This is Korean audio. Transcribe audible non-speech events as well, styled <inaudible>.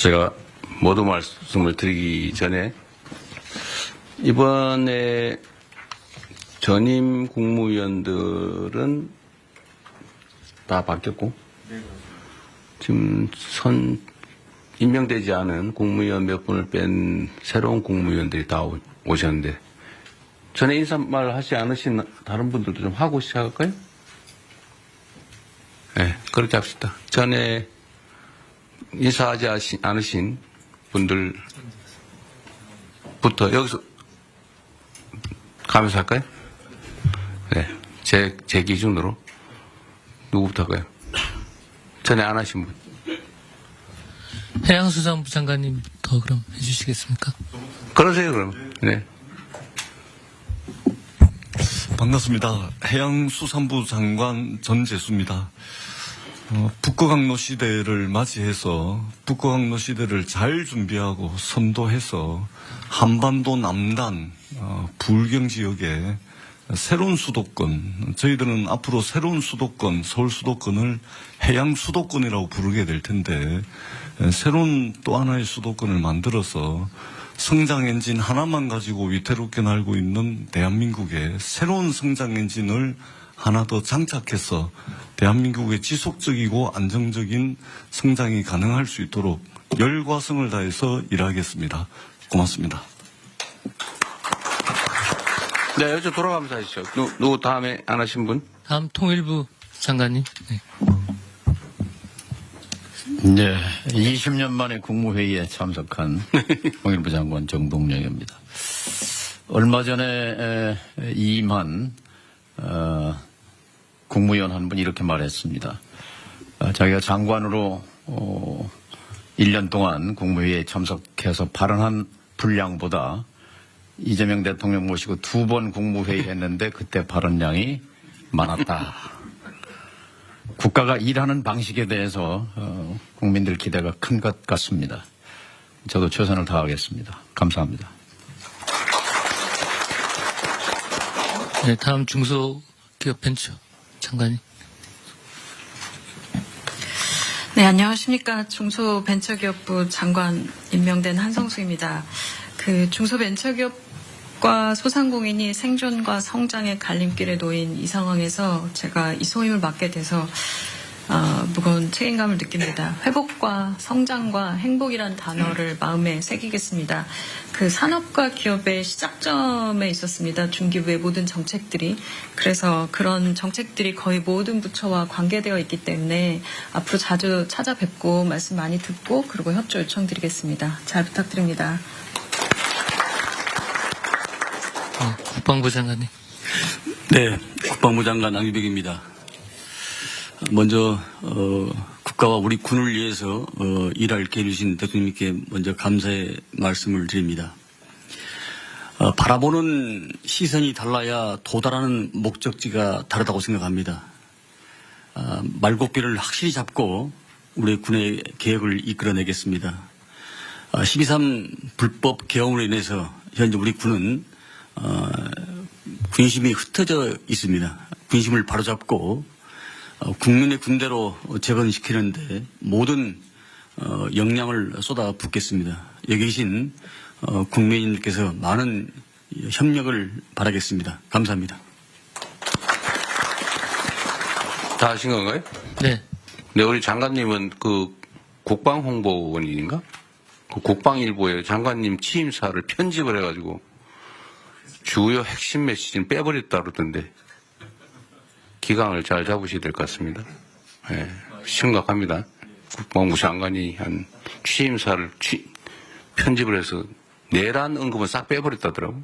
제가 모두 말씀을 드리기 전에 이번에 전임 국무위원들은 다 바뀌었고 지금 선 임명되지 않은 국무위원 몇 분을 뺀 새로운 국무위원들이 다 오- 오셨는데 전에 인사말 하지 않으신 다른 분들도 좀 하고 시작할까요? 네, 그렇게 합시다. 전에 인사하지 않으신 분들부터 여기서 가면서 할까요? 네, 제, 제 기준으로 누구부터 할까요? 전에 안 하신 분. 해양수산부 장관님부터 그럼 해주시겠습니까? 그러세요, 그럼. 네. 반갑습니다. 해양수산부 장관 전재수입니다. 어, 북극항로 시대를 맞이해서 북극항로 시대를 잘 준비하고 선도해서 한반도 남단 어, 불경 지역에 새로운 수도권, 저희들은 앞으로 새로운 수도권, 서울 수도권을 해양 수도권이라고 부르게 될 텐데 에, 새로운 또 하나의 수도권을 만들어서 성장 엔진 하나만 가지고 위태롭게 날고 있는 대한민국의 새로운 성장 엔진을 하나 더 장착해서 대한민국의 지속적이고 안정적인 성장이 가능할 수 있도록 열과 성을 다해서 일하겠습니다. 고맙습니다. 네, 여쭤 돌아가면서 하시죠. 누, 누구 다음에 안 하신 분? 다음 통일부 장관님. 네. 네, 20년 만에 국무회의에 참석한 <laughs> 통일부 장관 정동영입니다. 얼마 전에 에, 이임한 어, 국무위원 한 분이 이렇게 말했습니다. 어, 자기가 장관으로 어, 1년 동안 국무회의에 참석해서 발언한 분량보다 이재명 대통령 모시고 두 번 국무회의 했는데 그때 발언량이 많았다. 국가가 일하는 방식에 대해서 어, 국민들 기대가 큰 것 같습니다. 저도 최선을 다하겠습니다. 감사합니다. 네, 다음 중소기업 벤처 장관님. 네, 안녕하십니까. 중소벤처기업부 장관 임명된 한성수입니다. 그 중소벤처기업과 소상공인이 생존과 성장의 갈림길에 놓인 이 상황에서 제가 이 소임을 맡게 돼서 어, 무거운 책임감을 느낍니다. 회복과 성장과 행복이란 단어를 마음에 새기겠습니다. 그 산업과 기업의 시작점에 있었습니다. 중기부의 모든 정책들이. 그래서 그런 정책들이 거의 모든 부처와 관계되어 있기 때문에 앞으로 자주 찾아뵙고 말씀 많이 듣고 그리고 협조 요청드리겠습니다. 잘 부탁드립니다. 네, 국방부 장관님. 네, 국방부 장관 남기백입니다. 먼저 어, 국가와 우리 군을 위해서 어, 일할 주신 대통령님께 먼저 감사의 말씀을 드립니다. 어, 바라보는 시선이 달라야 도달하는 목적지가 다르다고 생각합니다. 아, 말고비를 확실히 잡고 우리 군의 계획을 이끌어내겠습니다. 아, 12.3 불법 개헌으로 인해서 현재 우리 군은 어, 군심이 흩어져 있습니다. 군심을 바로잡고 어, 국민의 군대로 재건시키는데 모든 어, 역량을 쏟아 붓겠습니다. 여기 계신 어, 국민님께서 많은 협력을 바라겠습니다. 감사합니다. 다 하신 건가요? 네. 네, 우리 장관님은 그 국방홍보원인가? 그 국방일보에 장관님 취임사를 편집을 해가지고 주요 핵심 메시지는 빼버렸다 그러던데 기강을 잘 잡으셔야 될 것 같습니다. 예, 심각합니다. 국방부 장관이 한 취임사를 취- 편집을 해서 내란 언급은 싹 빼버렸다더라고.